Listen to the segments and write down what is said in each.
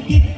Thank you.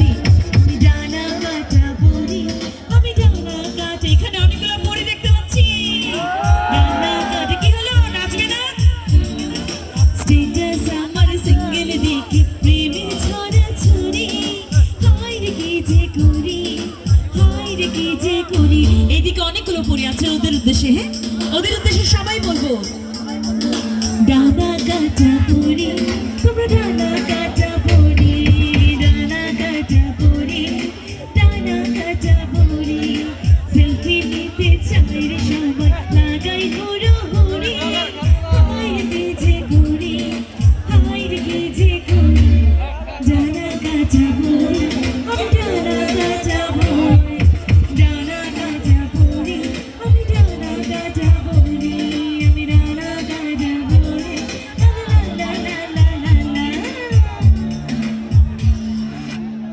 উদ্দেশ্যে হ্যাঁ? ওদের উদ্দেশ্যে সবাই বলব। ডানা গাছা